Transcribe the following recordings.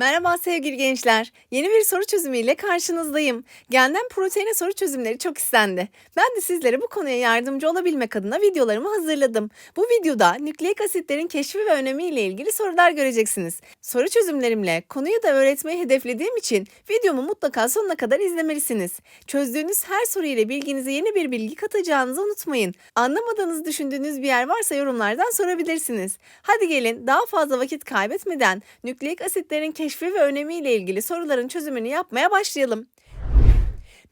Merhaba sevgili gençler. Yeni bir soru çözümüyle karşınızdayım. Genden proteine soru çözümleri çok istendi. Ben de sizlere bu konuya yardımcı olabilmek adına videolarımı hazırladım. Bu videoda nükleik asitlerin keşfi ve önemiyle ilgili sorular göreceksiniz. Soru çözümlerimle konuyu da öğretmeyi hedeflediğim için videomu mutlaka sonuna kadar izlemelisiniz. Çözdüğünüz her soru ile bilginize yeni bir bilgi katacağınızı unutmayın. Anlamadığınız düşündüğünüz bir yer varsa yorumlardan sorabilirsiniz. Hadi gelin daha fazla vakit kaybetmeden nükleik asitlerin keşfi ve önemiyle ilgili soruların çözümünü yapmaya başlayalım.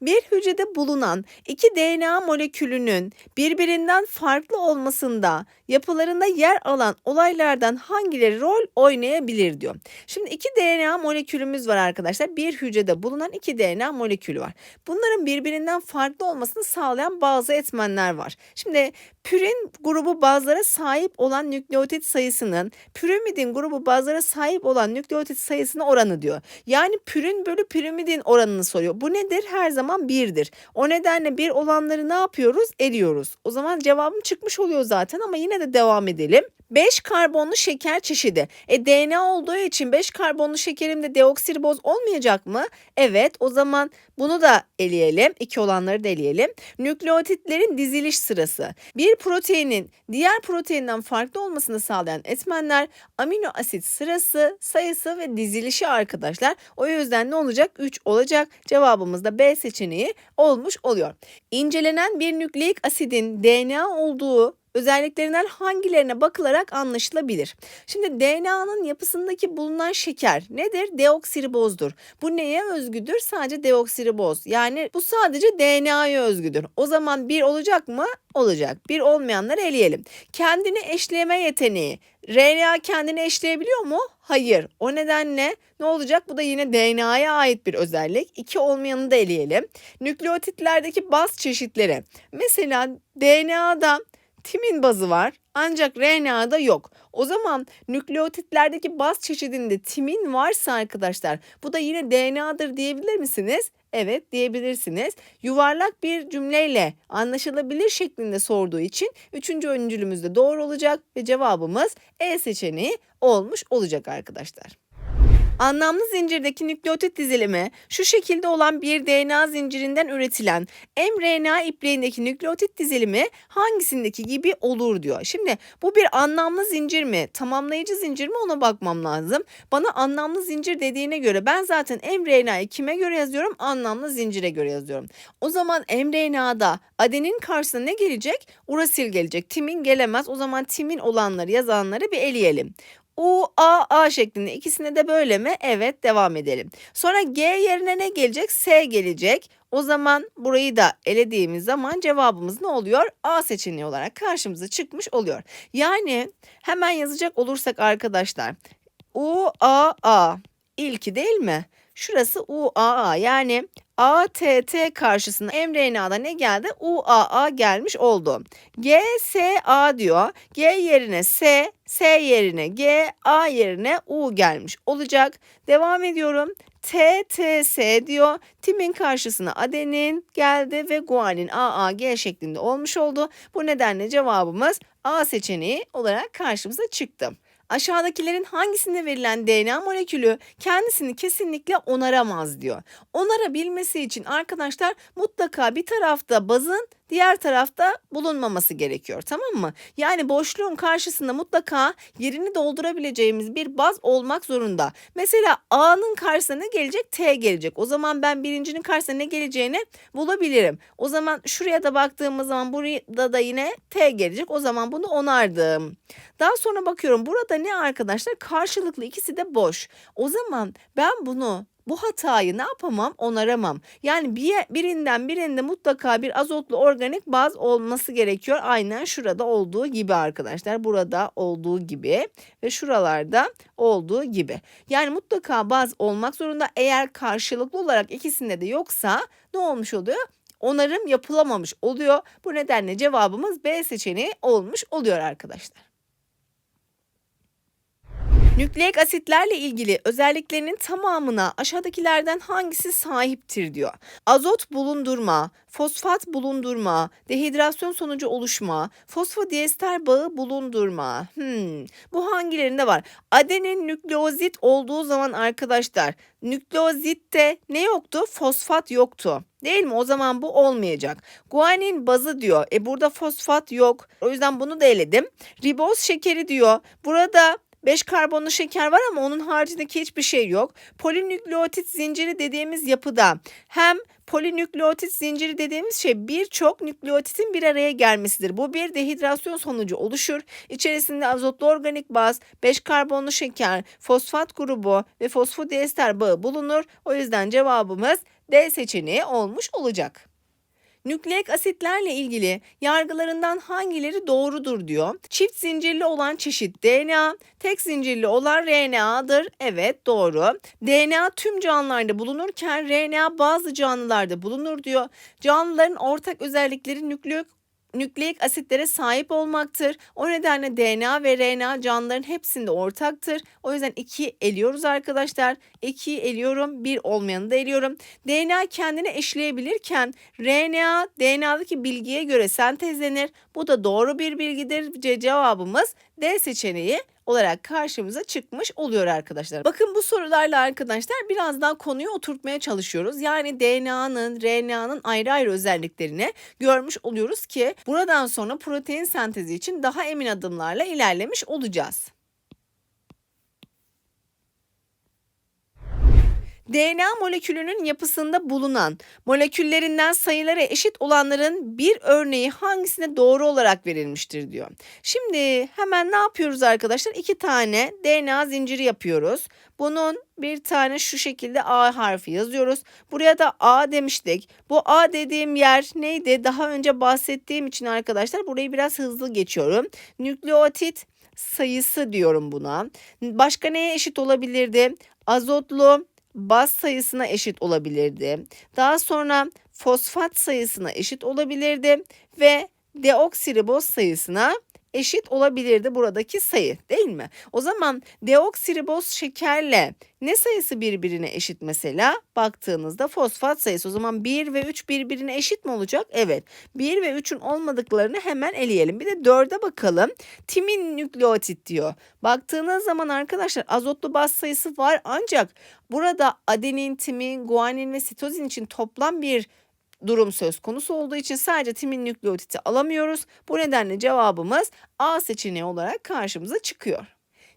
Bir hücrede bulunan iki DNA molekülünün birbirinden farklı olmasında yapılarında yer alan olaylardan hangileri rol oynayabilir diyor. Şimdi iki DNA molekülümüz var arkadaşlar. Bir hücrede bulunan iki DNA molekülü var. Bunların birbirinden farklı olmasını sağlayan bazı etmenler var. Şimdi pürin grubu bazlara sahip olan nükleotit sayısının pirimidin grubu bazlara sahip olan nükleotit sayısına oranı diyor. Yani pürin bölü pirimidin oranını soruyor. Bu nedir? Her zaman birdir. O nedenle bir olanları ne yapıyoruz? Eriyoruz. O zaman cevabım çıkmış oluyor zaten ama yine de devam edelim. 5 karbonlu şeker çeşidi. E DNA olduğu için 5 karbonlu şekerimde deoksiriboz olmayacak mı? Evet o zaman bunu da eleyelim. İki olanları da eleyelim. Nükleotitlerin diziliş sırası. Bir proteinin diğer proteinden farklı olmasını sağlayan etmenler amino asit sırası, sayısı ve dizilişi arkadaşlar. O yüzden ne olacak? 3 olacak. Cevabımız da B seçeneği olmuş oluyor. İncelenen bir nükleik asidin DNA olduğu özelliklerinden hangilerine bakılarak anlaşılabilir. Şimdi DNA'nın yapısındaki bulunan şeker nedir? Deoksiribozdur. Bu neye özgüdür? Sadece deoksiriboz. Yani bu sadece DNA'ya özgüdür. O zaman bir olacak mı? Olacak. Bir olmayanları eleyelim. Kendini eşleme yeteneği. RNA kendini eşleyebiliyor mu? Hayır. O nedenle ne olacak? Bu da yine DNA'ya ait bir özellik. İki olmayanı da eleyelim. Nükleotitlerdeki baz çeşitleri. Mesela DNA'da timin bazı var ancak RNA'da yok. O zaman nükleotitlerdeki baz çeşidinde timin varsa arkadaşlar bu da yine DNA'dır diyebilir misiniz? Evet diyebilirsiniz. Yuvarlak bir cümleyle anlaşılabilir şeklinde sorduğu için üçüncü öncülümüz de doğru olacak ve cevabımız E seçeneği olmuş olacak arkadaşlar. Anlamlı zincirdeki nükleotit dizilimi şu şekilde olan bir DNA zincirinden üretilen mRNA ipliğindeki nükleotit dizilimi hangisindeki gibi olur diyor. Şimdi bu bir anlamlı zincir mi, tamamlayıcı zincir mi ona bakmam lazım. Bana anlamlı zincir dediğine göre ben zaten mRNA'yı kime göre yazıyorum? Anlamlı zincire göre yazıyorum. O zaman mRNA'da adenin karşısına ne gelecek? Urasil gelecek. Timin gelemez. O zaman timin olanları yazanları bir eleyelim. U, A, A şeklinde ikisine de böyle mi? Evet devam edelim. Sonra G yerine ne gelecek? S gelecek. O zaman burayı da elediğimiz zaman cevabımız ne oluyor? A seçeneği olarak karşımıza çıkmış oluyor. Yani hemen yazacak olursak arkadaşlar U, A, A ilki değil mi? Şurası UAA yani ATT karşısına mRNA'da ne geldi? UAA gelmiş oldu. GSA diyor. G yerine S, S yerine G, A yerine U gelmiş olacak. Devam ediyorum. TTS diyor. Timin karşısına adenin geldi ve guanin AAG şeklinde olmuş oldu. Bu nedenle cevabımız A seçeneği olarak karşımıza çıktı. Aşağıdakilerin hangisinde verilen DNA molekülü kendisini kesinlikle onaramaz diyor. Onarabilmesi için arkadaşlar mutlaka bir tarafta bazın diğer tarafta bulunmaması gerekiyor tamam mı? Yani boşluğun karşısında mutlaka yerini doldurabileceğimiz bir baz olmak zorunda. Mesela A'nın karşısına ne gelecek? T gelecek. O zaman ben birincinin karşısına ne geleceğini bulabilirim. O zaman şuraya da baktığımız zaman burada da yine T gelecek. O zaman bunu onardım. Daha sonra bakıyorum burada ne arkadaşlar? Karşılıklı ikisi de boş. O zaman ben bunu bu hatayı ne yapamam? Onaramam. Yani bir, birinden birinde mutlaka bir azotlu organik baz olması gerekiyor. Aynen şurada olduğu gibi arkadaşlar. Burada olduğu gibi ve şuralarda olduğu gibi. Yani mutlaka baz olmak zorunda. Eğer karşılıklı olarak ikisinde de yoksa ne olmuş oluyor? Onarım yapılamamış oluyor. Bu nedenle cevabımız B seçeneği olmuş oluyor arkadaşlar. Nükleik asitlerle ilgili özelliklerinin tamamına aşağıdakilerden hangisi sahiptir diyor. Azot bulundurma, fosfat bulundurma, dehidrasyon sonucu oluşma, fosfodiester bağı bulundurma. Hmm, bu hangilerinde var? Adenin nükleozit olduğu zaman arkadaşlar nükleozitte ne yoktu? Fosfat yoktu. Değil mi? O zaman bu olmayacak. Guanin bazı diyor. E burada fosfat yok. O yüzden bunu da eledim. Riboz şekeri diyor. Burada 5 karbonlu şeker var ama onun haricindeki hiçbir şey yok. Polinükleotit zinciri dediğimiz yapıda hem polinükleotit zinciri dediğimiz şey birçok nükleotitin bir araya gelmesidir. Bu bir dehidrasyon sonucu oluşur. İçerisinde azotlu organik baz, 5 karbonlu şeker, fosfat grubu ve fosfodiester bağı bulunur. O yüzden cevabımız D seçeneği olmuş olacak. Nükleik asitlerle ilgili yargılarından hangileri doğrudur diyor. Çift zincirli olan çeşit DNA, tek zincirli olan RNA'dır. Evet doğru. DNA tüm canlılarda bulunurken RNA bazı canlılarda bulunur diyor. Canlıların ortak özellikleri nükleik nükleik asitlere sahip olmaktır. O nedenle DNA ve RNA canlıların hepsinde ortaktır. O yüzden 2 eliyoruz arkadaşlar. 2'yi eliyorum, 1 olmayanı da eliyorum. DNA kendini eşleyebilirken RNA DNA'daki bilgiye göre sentezlenir. Bu da doğru bir bilgidir. Ce- Cevabımız D seçeneği olarak karşımıza çıkmış oluyor arkadaşlar. Bakın bu sorularla arkadaşlar biraz daha konuyu oturtmaya çalışıyoruz. Yani DNA'nın, RNA'nın ayrı ayrı özelliklerini görmüş oluyoruz ki buradan sonra protein sentezi için daha emin adımlarla ilerlemiş olacağız. DNA molekülünün yapısında bulunan moleküllerinden sayıları eşit olanların bir örneği hangisine doğru olarak verilmiştir diyor. Şimdi hemen ne yapıyoruz arkadaşlar? İki tane DNA zinciri yapıyoruz. Bunun bir tane şu şekilde A harfi yazıyoruz. Buraya da A demiştik. Bu A dediğim yer neydi? Daha önce bahsettiğim için arkadaşlar burayı biraz hızlı geçiyorum. Nükleotit sayısı diyorum buna. Başka neye eşit olabilirdi? Azotlu baz sayısına eşit olabilirdi. Daha sonra fosfat sayısına eşit olabilirdi ve deoksiriboz sayısına eşit olabilirdi buradaki sayı değil mi? O zaman deoksiriboz şekerle ne sayısı birbirine eşit mesela? Baktığınızda fosfat sayısı o zaman 1 ve 3 birbirine eşit mi olacak? Evet. 1 ve 3'ün olmadıklarını hemen eleyelim. Bir de 4'e bakalım. Timin nükleotit diyor. Baktığınız zaman arkadaşlar azotlu baz sayısı var ancak burada adenin, timin, guanin ve sitozin için toplam bir durum söz konusu olduğu için sadece timin nükleotiti alamıyoruz. Bu nedenle cevabımız A seçeneği olarak karşımıza çıkıyor.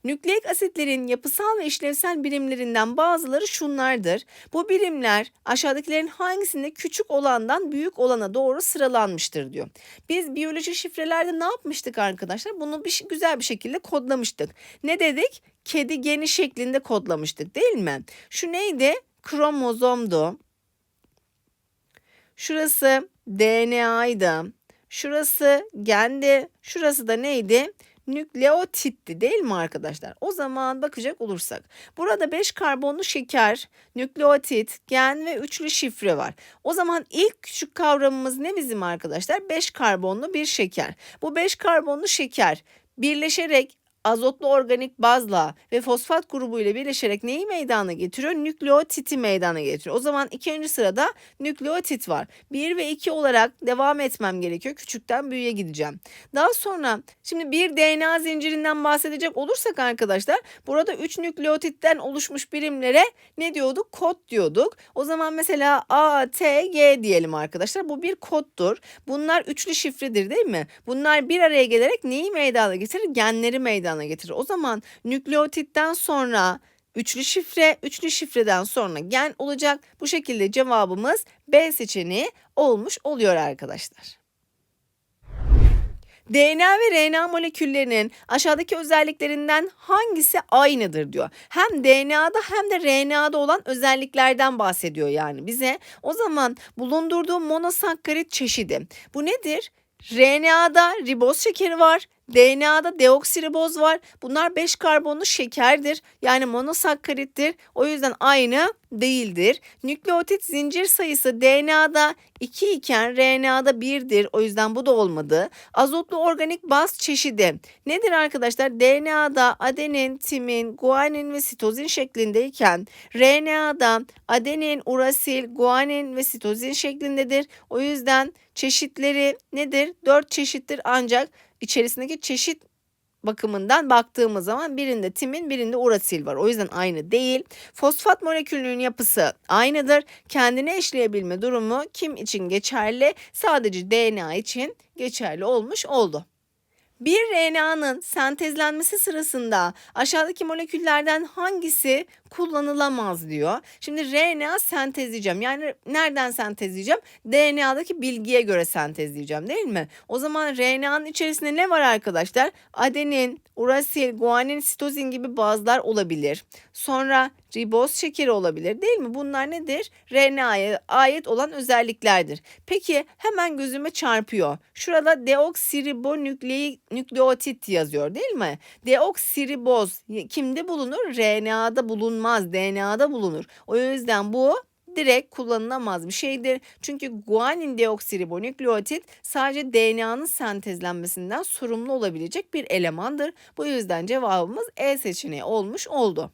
Nükleik asitlerin yapısal ve işlevsel birimlerinden bazıları şunlardır. Bu birimler aşağıdakilerin hangisinde küçük olandan büyük olana doğru sıralanmıştır diyor. Biz biyoloji şifrelerde ne yapmıştık arkadaşlar? Bunu bir, güzel bir şekilde kodlamıştık. Ne dedik? Kedi geni şeklinde kodlamıştık değil mi? Şu neydi? Kromozomdu. Şurası DNA'ydı. Şurası gendi. Şurası da neydi? Nükleotitti değil mi arkadaşlar? O zaman bakacak olursak. Burada 5 karbonlu şeker, nükleotit, gen ve üçlü şifre var. O zaman ilk küçük kavramımız ne bizim arkadaşlar? 5 karbonlu bir şeker. Bu 5 karbonlu şeker birleşerek azotlu organik bazla ve fosfat grubu ile birleşerek neyi meydana getiriyor? Nükleotiti meydana getiriyor. O zaman ikinci sırada nükleotit var. 1 ve 2 olarak devam etmem gerekiyor. Küçükten büyüğe gideceğim. Daha sonra şimdi bir DNA zincirinden bahsedecek olursak arkadaşlar burada 3 nükleotitten oluşmuş birimlere ne diyorduk? Kod diyorduk. O zaman mesela A, T, G diyelim arkadaşlar. Bu bir koddur. Bunlar üçlü şifredir değil mi? Bunlar bir araya gelerek neyi meydana getirir? Genleri meydana getirir. O zaman nükleotitten sonra üçlü şifre, üçlü şifreden sonra gen olacak. Bu şekilde cevabımız B seçeneği olmuş oluyor arkadaşlar. DNA ve RNA moleküllerinin aşağıdaki özelliklerinden hangisi aynıdır diyor. Hem DNA'da hem de RNA'da olan özelliklerden bahsediyor yani bize. O zaman bulundurduğu monosakkarit çeşidi. Bu nedir? RNA'da riboz şekeri var. DNA'da deoksiriboz var. Bunlar 5 karbonlu şekerdir. Yani monosakkarittir. O yüzden aynı değildir. Nükleotit zincir sayısı DNA'da 2 iken RNA'da 1'dir. O yüzden bu da olmadı. Azotlu organik baz çeşidi nedir arkadaşlar? DNA'da adenin, timin, guanin ve sitozin şeklindeyken RNA'da adenin, urasil, guanin ve sitozin şeklindedir. O yüzden çeşitleri nedir? 4 çeşittir ancak içerisindeki çeşit bakımından baktığımız zaman birinde timin birinde urasil var. O yüzden aynı değil. Fosfat molekülünün yapısı aynıdır. Kendine eşleyebilme durumu kim için geçerli? Sadece DNA için geçerli olmuş oldu. Bir RNA'nın sentezlenmesi sırasında aşağıdaki moleküllerden hangisi kullanılamaz diyor. Şimdi RNA sentezleyeceğim. Yani nereden sentezleyeceğim? DNA'daki bilgiye göre sentezleyeceğim değil mi? O zaman RNA'nın içerisinde ne var arkadaşlar? Adenin, urasil, guanin, sitozin gibi bazlar olabilir. Sonra riboz şekeri olabilir değil mi? Bunlar nedir? RNA'ya ait olan özelliklerdir. Peki hemen gözüme çarpıyor. Şurada deoksiribonükleotit yazıyor değil mi? Deoksiriboz kimde bulunur? RNA'da bulunmaz, DNA'da bulunur. O yüzden bu direkt kullanılamaz bir şeydir. Çünkü guanin deoksiribonükleotit sadece DNA'nın sentezlenmesinden sorumlu olabilecek bir elemandır. Bu yüzden cevabımız E seçeneği olmuş oldu.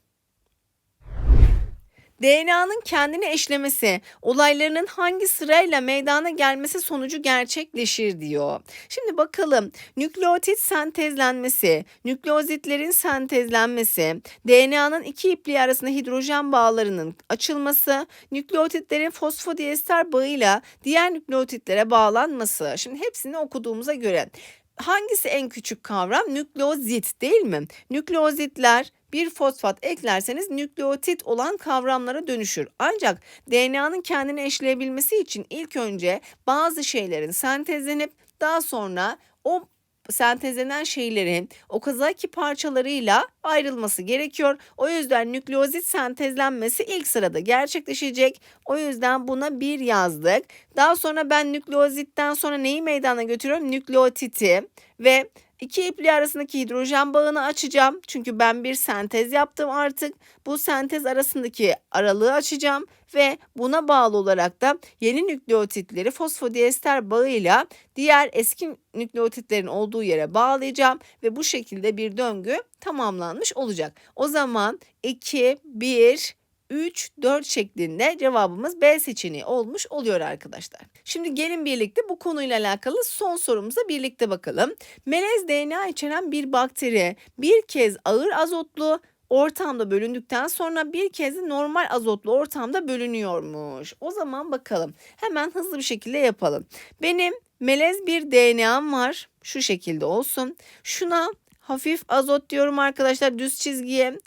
DNA'nın kendini eşlemesi olaylarının hangi sırayla meydana gelmesi sonucu gerçekleşir diyor. Şimdi bakalım nükleotit sentezlenmesi, nükleozitlerin sentezlenmesi, DNA'nın iki ipliği arasında hidrojen bağlarının açılması, nükleotitlerin fosfodiester bağıyla diğer nükleotitlere bağlanması. Şimdi hepsini okuduğumuza göre hangisi en küçük kavram? Nükleozit değil mi? Nükleozitler bir fosfat eklerseniz nükleotit olan kavramlara dönüşür. Ancak DNA'nın kendini eşleyebilmesi için ilk önce bazı şeylerin sentezlenip daha sonra o sentezlenen şeylerin okazaki parçalarıyla ayrılması gerekiyor. O yüzden nükleozit sentezlenmesi ilk sırada gerçekleşecek. O yüzden buna bir yazdık. Daha sonra ben nükleozitten sonra neyi meydana götürüyorum? Nükleotiti ve İki ipliği arasındaki hidrojen bağını açacağım. Çünkü ben bir sentez yaptım artık. Bu sentez arasındaki aralığı açacağım ve buna bağlı olarak da yeni nükleotitleri fosfodiester bağıyla diğer eski nükleotitlerin olduğu yere bağlayacağım ve bu şekilde bir döngü tamamlanmış olacak. O zaman 2 1 3, 4 şeklinde cevabımız B seçeneği olmuş oluyor arkadaşlar. Şimdi gelin birlikte bu konuyla alakalı son sorumuza birlikte bakalım. Melez DNA içeren bir bakteri bir kez ağır azotlu ortamda bölündükten sonra bir kez de normal azotlu ortamda bölünüyormuş. O zaman bakalım. Hemen hızlı bir şekilde yapalım. Benim melez bir DNA'm var. Şu şekilde olsun. Şuna hafif azot diyorum arkadaşlar düz çizgiye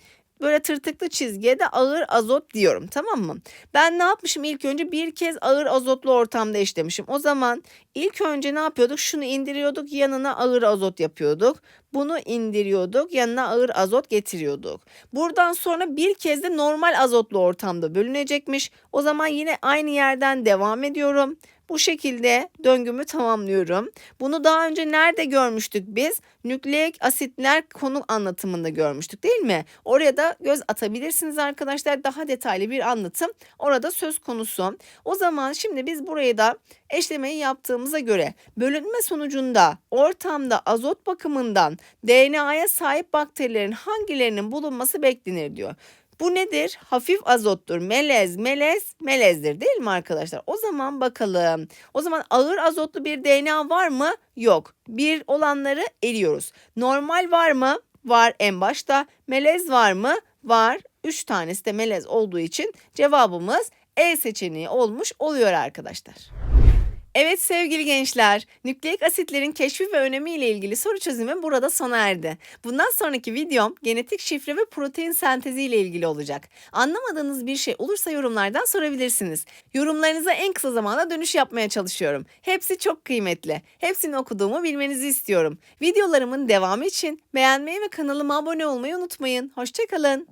böyle tırtıklı çizgiye de ağır azot diyorum tamam mı? Ben ne yapmışım ilk önce bir kez ağır azotlu ortamda eşlemişim. O zaman ilk önce ne yapıyorduk? Şunu indiriyorduk yanına ağır azot yapıyorduk. Bunu indiriyorduk yanına ağır azot getiriyorduk. Buradan sonra bir kez de normal azotlu ortamda bölünecekmiş. O zaman yine aynı yerden devam ediyorum. Bu şekilde döngümü tamamlıyorum. Bunu daha önce nerede görmüştük biz? Nükleik asitler konu anlatımında görmüştük değil mi? Oraya da göz atabilirsiniz arkadaşlar. Daha detaylı bir anlatım orada söz konusu. O zaman şimdi biz burayı da eşlemeyi yaptığımıza göre bölünme sonucunda ortamda azot bakımından DNA'ya sahip bakterilerin hangilerinin bulunması beklenir diyor. Bu nedir? Hafif azottur. Melez, melez, melezdir değil mi arkadaşlar? O zaman bakalım. O zaman ağır azotlu bir DNA var mı? Yok. Bir olanları eliyoruz. Normal var mı? Var en başta. Melez var mı? Var. Üç tanesi de melez olduğu için cevabımız E seçeneği olmuş oluyor arkadaşlar. Evet sevgili gençler, nükleik asitlerin keşfi ve önemi ile ilgili soru çözümü burada sona erdi. Bundan sonraki videom genetik şifre ve protein sentezi ile ilgili olacak. Anlamadığınız bir şey olursa yorumlardan sorabilirsiniz. Yorumlarınıza en kısa zamanda dönüş yapmaya çalışıyorum. Hepsi çok kıymetli. Hepsini okuduğumu bilmenizi istiyorum. Videolarımın devamı için beğenmeyi ve kanalıma abone olmayı unutmayın. Hoşçakalın.